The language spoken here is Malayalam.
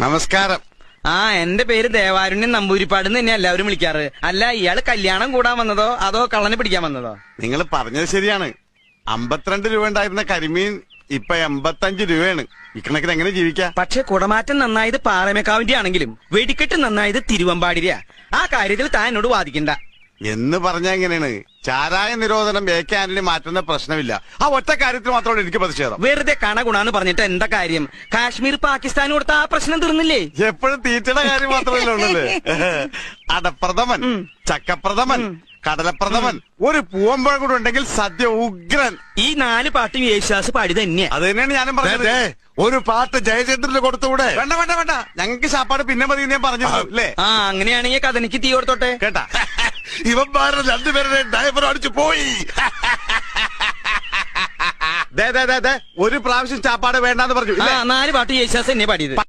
നമസ്കാരം. ആ എന്റെ പേര് ദേവാരുണ്യം നമ്പൂരിപ്പാട് എന്ന് തന്നെ എല്ലാവരും വിളിക്കാറ്. അല്ല ഇയാൾ കല്യാണം കൂടാൻ വന്നതോ അതോ കള്ളനെ പിടിക്കാൻ വന്നതോ? നിങ്ങൾ പറഞ്ഞത് ശരിയാണ്. അമ്പത്തിരണ്ട് രൂപ ഉണ്ടായിരുന്ന കരിമീൻ ഇപ്പൊ എൺപത്തഞ്ച് രൂപയാണ്. ഇക്കണക്കിന് എങ്ങനെ ജീവിക്കാം? പക്ഷെ കുടമാറ്റം നന്നായത് പാറമേക്കാവിന്റെ ആണെങ്കിലും വെടിക്കെട്ട് നന്നായത് തിരുവമ്പാടിരിയാ ആ കാര്യത്തിൽ താൻ എന്നോട് വാദിക്കണ്ട. എന്ന് പറഞ്ഞ എങ്ങനെയാണ്? ചാരായ നിരോധനം വേക്കാനിന് മാറ്റുന്ന പ്രശ്നമില്ല. ആ ഒറ്റ കാര്യത്തിൽ മാത്രമാണ് എനിക്ക് പ്രതിഷേധം. വെറുതെ കണ ഗുണാന്ന് പറഞ്ഞിട്ട് എന്താ കാര്യം? കാശ്മീർ പാകിസ്ഥാൻ കൊടുത്ത ആ പ്രശ്നം തീർന്നില്ലേ? എപ്പോഴും തീറ്റയുടെ കാര്യം മാത്രമല്ല അടപ്രഥമൻ ചക്കപ്രഥമൻ കടലപ്രഥമൻ ഒരു പൂവമ്പഴ കൂടെ ഉണ്ടെങ്കിൽ സദ്യ ഉഗ്രൻ. ഈ നാല് പാട്ടും യേശുദാസ് പാടി തന്നെയാ. അത് തന്നെയാണ് ഞാനും പറഞ്ഞത്. ഒരു പാട്ട് ജയചന്ദ്രന് കൊടുത്തുകൂടെ? വേണ്ട വേണ്ട വേണ്ട. ഞങ്ങൾക്ക് ശാപ്പാട് പിന്നെ മതി ഞാൻ പറഞ്ഞു അല്ലേ? ആ അങ്ങനെയാണെങ്കിൽ കഥനിക്ക് തീ കൊടുത്തോട്ടെ. കേട്ടാ? ഇവന്മാരുടെ രണ്ടുപേരുടെ ഡയഫർ അടിച്ചു പോയി. ഒരു പ്രാവശ്യം ചാപ്പാട് വേണ്ടെന്ന് പറഞ്ഞു. നാല് പാട്ട് യേശാസ് എന്നെ പാടിയത്.